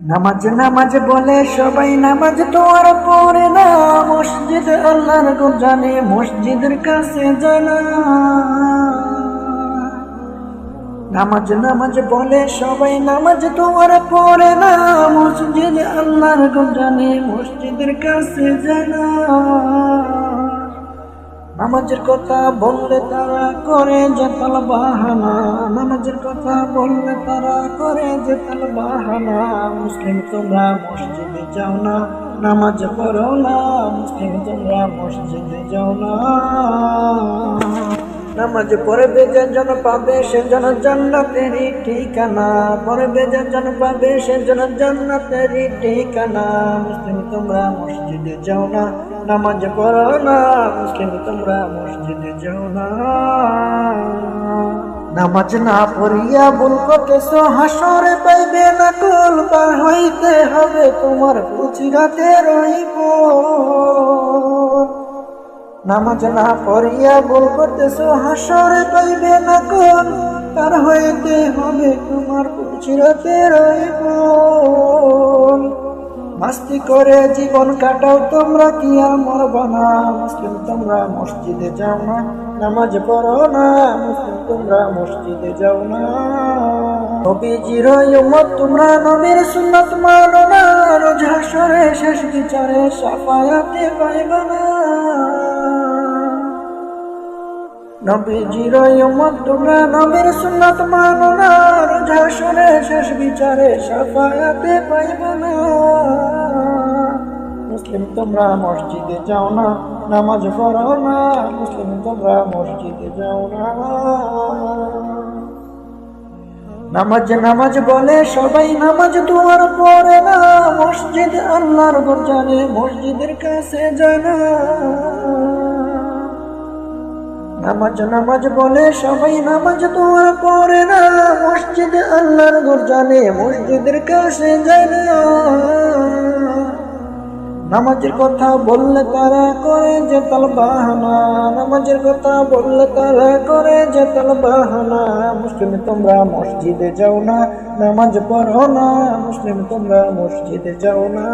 নামাজ নামাজ বলে সবাই নামাজ তো আর পড়ে না। মসজিদ আল্লাহর জানে মসজিদের কাছে জানা। নামাজ নামাজ বলে সবাই নামাজ তো আর পড়ে না। মসজিদ আল্লাহর জানে মসজিদের কাছে জানা। নামাজের কথা বললে তারা করে যে তাল বাহানা নামাজের কথা বললে তারা করে যে তাল বাহানা মুসলিম তোমরা মসজিদে যাও না, নামাজ পড়ো না, মুসলিম তোমরা মসজিদে যাও না। নামাজ পড়বে যে জন পাবে, সে জন জান্নাতেরই ঠিকানা। পড়বে যে জন পাবে, সে জন জান্নাতেরই ঠিকানা। মুসলিম তোমরা মসজিদে যাও না নামাজ পড়ো না, মুসলিম তোমরা মসজিদে যাও না। নামাজ না পড়িয়া ভুল করতেছ হাসরে পাইবে না, কল পার হইতে হবে, তোমার পুচিরাতে রইব। নামাজ না পড়িয়া ভুল করতেছ হাসরে পাইবে না কোন তার হইতে হবে, তোমার পুচিরাতে রইব। মাস্তি করে জীবন কাটাও, তোমরা কি আর মরবা না? মুসলিম, তোমরা মসজিদে যাও না, নামাজ পড়ো না, মুসলিম, তোমরা মসজিদে যাও না। নবীজির উম্মত, তোমরা নবীর সুন্নত মানো না, রোজ শেষ বিচারে সাফায়াতে পাইবা না। নবীজির উম্মত, তোমরা নবীর সুন্নত মানো না, রোজ শেষ বিচারে সাফায়াতে পাইবা না। মুসলিম তোমরা মসজিদে যাও না, নামাজ পড়ো না, মুসলিম তোমরা মসজিদে যাও না। নামাজ নামাজ বলে সবাই নামাজ তোমার পড়ে না, মসজিদ আল্লাহর ঘর জানে মসজিদের কাছে জানা নামাজ নামাজ বলে সবাই নামাজ তোমার পড়ে না, মসজিদ আল্লাহর ঘর জানে মসজিদের কাছে জানা নামাজের কথা বললে তারা করে যে তাল বাহানা। নামাজের কথা বললে তারা করে যে তাল বাহানা। মুসলিম, তোমরা মসজিদে যাও না, নামাজ পড়ো না। মুসলিম, তোমরা মসজিদে যাও না।